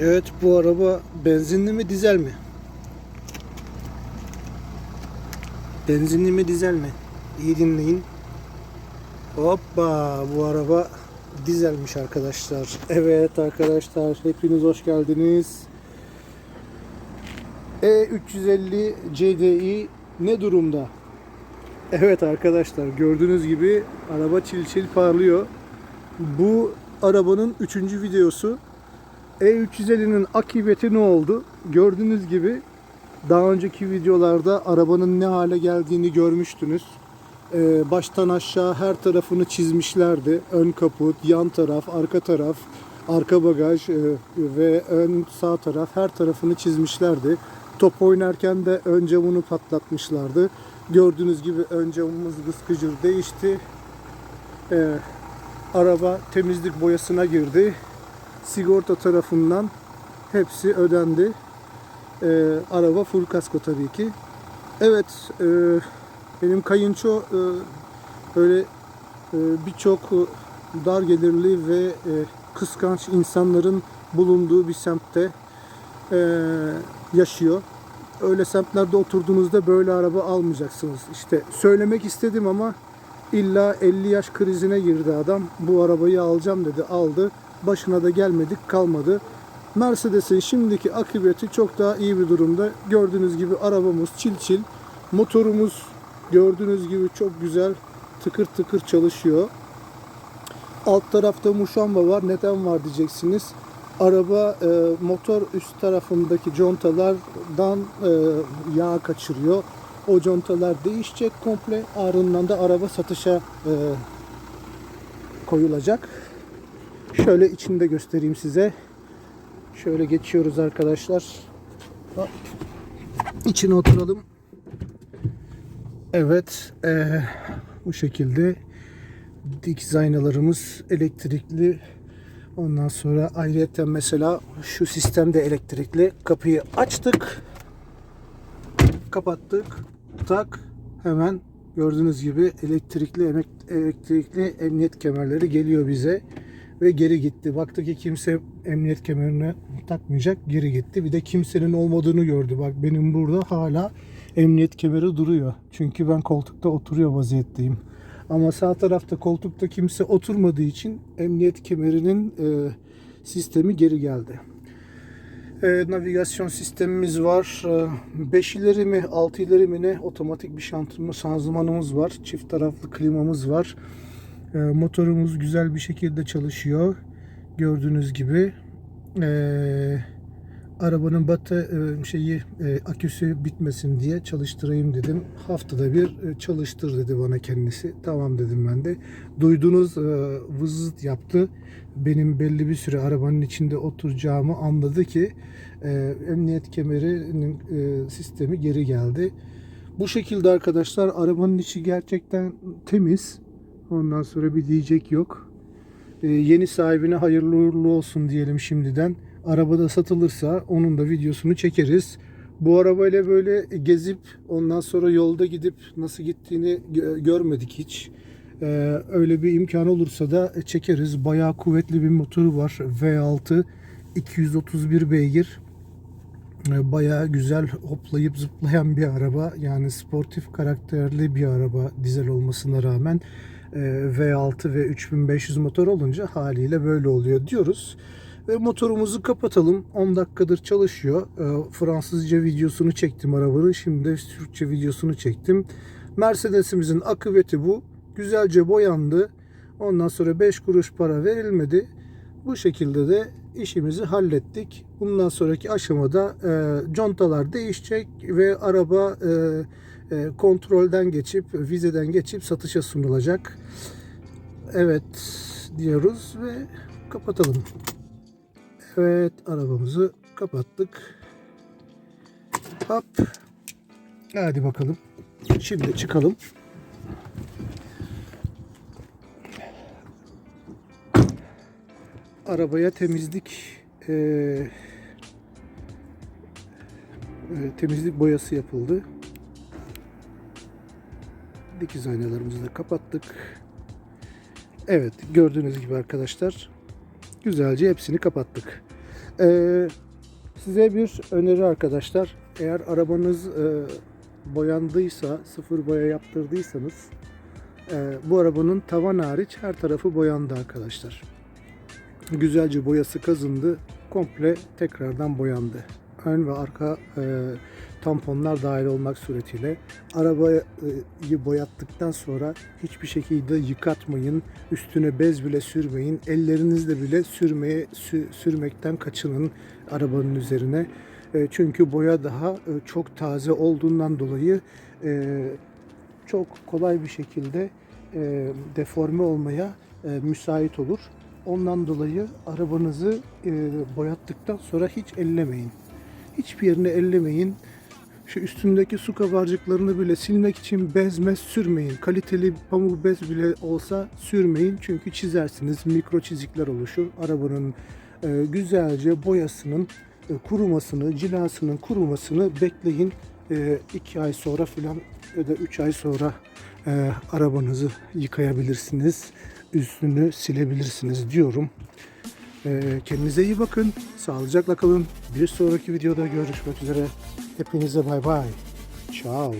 Evet bu araba benzinli mi dizel mi? Benzinli mi dizel mi? İyi dinleyin. Hoppa bu araba dizelmiş arkadaşlar. Evet arkadaşlar hepiniz hoş geldiniz. E350 CDI ne durumda? Evet arkadaşlar gördüğünüz gibi araba çil çil parlıyor. Bu arabanın 3. videosu. E350'nin akıbeti ne oldu? Gördüğünüz gibi daha önceki videolarda arabanın ne hale geldiğini görmüştünüz. Ee, baştan aşağı her tarafını çizmişlerdi. Ön kaput, yan taraf, arka taraf, arka bagaj e, ve ön sağ taraf her tarafını çizmişlerdi. Top oynarken de ön camını patlatmışlardı. Gördüğünüz gibi ön camımız gıskıcır değişti. Ee, araba temizlik boyasına girdi sigorta tarafından hepsi ödendi. Ee, araba full kasko tabii ki. Evet, e, benim kayınço e, böyle e, birçok e, dar gelirli ve e, kıskanç insanların bulunduğu bir semtte e, yaşıyor. Öyle semtlerde oturduğunuzda böyle araba almayacaksınız. İşte söylemek istedim ama illa 50 yaş krizine girdi adam. Bu arabayı alacağım dedi, aldı başına da gelmedik kalmadı. Mercedes'in şimdiki akıbeti çok daha iyi bir durumda. Gördüğünüz gibi arabamız çil çil. Motorumuz gördüğünüz gibi çok güzel tıkır tıkır çalışıyor. Alt tarafta muşamba var. Neden var diyeceksiniz. Araba e, motor üst tarafındaki contalardan e, yağ kaçırıyor. O contalar değişecek komple. Ardından da araba satışa e, koyulacak. Şöyle içinde göstereyim size. Şöyle geçiyoruz arkadaşlar. İçine oturalım. Evet. eee, bu şekilde dikiz aynalarımız elektrikli. Ondan sonra ayrıca mesela şu sistemde elektrikli. Kapıyı açtık. Kapattık. Tak. Hemen gördüğünüz gibi elektrikli elektrikli emniyet kemerleri geliyor bize ve geri gitti. Baktı ki kimse emniyet kemerini takmayacak, geri gitti. Bir de kimsenin olmadığını gördü. Bak benim burada hala emniyet kemeri duruyor. Çünkü ben koltukta oturuyor vaziyetteyim. Ama sağ tarafta koltukta kimse oturmadığı için emniyet kemerinin e, sistemi geri geldi. E, navigasyon sistemimiz var. 5 ileri mi 6 ileri mi ne otomatik bir şanzıman şanzımanımız var. Çift taraflı klimamız var. E, motorumuz güzel bir şekilde çalışıyor. Gördüğünüz gibi. E, arabanın batı e, şeyi e, aküsü bitmesin diye çalıştırayım dedim. Haftada bir e, çalıştır dedi bana kendisi. Tamam dedim ben de. Duyduğunuz e, vızıt yaptı. Benim belli bir süre arabanın içinde oturacağımı anladı ki e, emniyet kemerinin e, sistemi geri geldi. Bu şekilde arkadaşlar arabanın içi gerçekten temiz. Ondan sonra bir diyecek yok. Ee, yeni sahibine hayırlı uğurlu olsun diyelim şimdiden. Arabada satılırsa onun da videosunu çekeriz. Bu arabayla böyle gezip ondan sonra yolda gidip nasıl gittiğini gö- görmedik hiç. Ee, öyle bir imkan olursa da çekeriz. Bayağı kuvvetli bir motoru var. V6 231 beygir. Ee, Bayağı güzel hoplayıp zıplayan bir araba. Yani sportif karakterli bir araba dizel olmasına rağmen V6 ve 3500 motor olunca haliyle böyle oluyor diyoruz. Ve motorumuzu kapatalım. 10 dakikadır çalışıyor. E, Fransızca videosunu çektim arabanın. Şimdi de Türkçe videosunu çektim. Mercedes'imizin akıbeti bu. Güzelce boyandı. Ondan sonra 5 kuruş para verilmedi. Bu şekilde de işimizi hallettik. Bundan sonraki aşamada e, contalar değişecek ve araba e, e, kontrolden geçip, vizeden geçip satışa sunulacak. Evet diyoruz ve kapatalım. Evet arabamızı kapattık. Hop. Hadi bakalım. Şimdi çıkalım. Arabaya temizlik eee, e, temizlik boyası yapıldı. Dikiz aynalarımızı da kapattık. Evet gördüğünüz gibi arkadaşlar güzelce hepsini kapattık. Ee, size bir öneri arkadaşlar. Eğer arabanız e, boyandıysa, sıfır boya yaptırdıysanız e, bu arabanın tavan hariç her tarafı boyandı arkadaşlar. Güzelce boyası kazındı. Komple tekrardan boyandı. Ön ve arka e, tamponlar dahil olmak suretiyle arabayı boyattıktan sonra hiçbir şekilde yıkatmayın. Üstüne bez bile sürmeyin. Ellerinizle bile sürmeye sü- sürmekten kaçının arabanın üzerine. E, çünkü boya daha e, çok taze olduğundan dolayı e, çok kolay bir şekilde e, deforme olmaya e, müsait olur. Ondan dolayı arabanızı e, boyattıktan sonra hiç ellemeyin. Hiçbir yerini ellemeyin. Şu üstündeki su kabarcıklarını bile silmek için bez mez sürmeyin. Kaliteli pamuk bez bile olsa sürmeyin. Çünkü çizersiniz. Mikro çizikler oluşur. Arabanın e, güzelce boyasının e, kurumasını, cilasının kurumasını bekleyin. 2 ay sonra filan ya da 3 ay sonra e, arabanızı yıkayabilirsiniz. Üstünü silebilirsiniz diyorum. E, kendinize iyi bakın. Sağlıcakla kalın. Bir sonraki videoda görüşmek üzere. Hepinize bay bay. Ciao.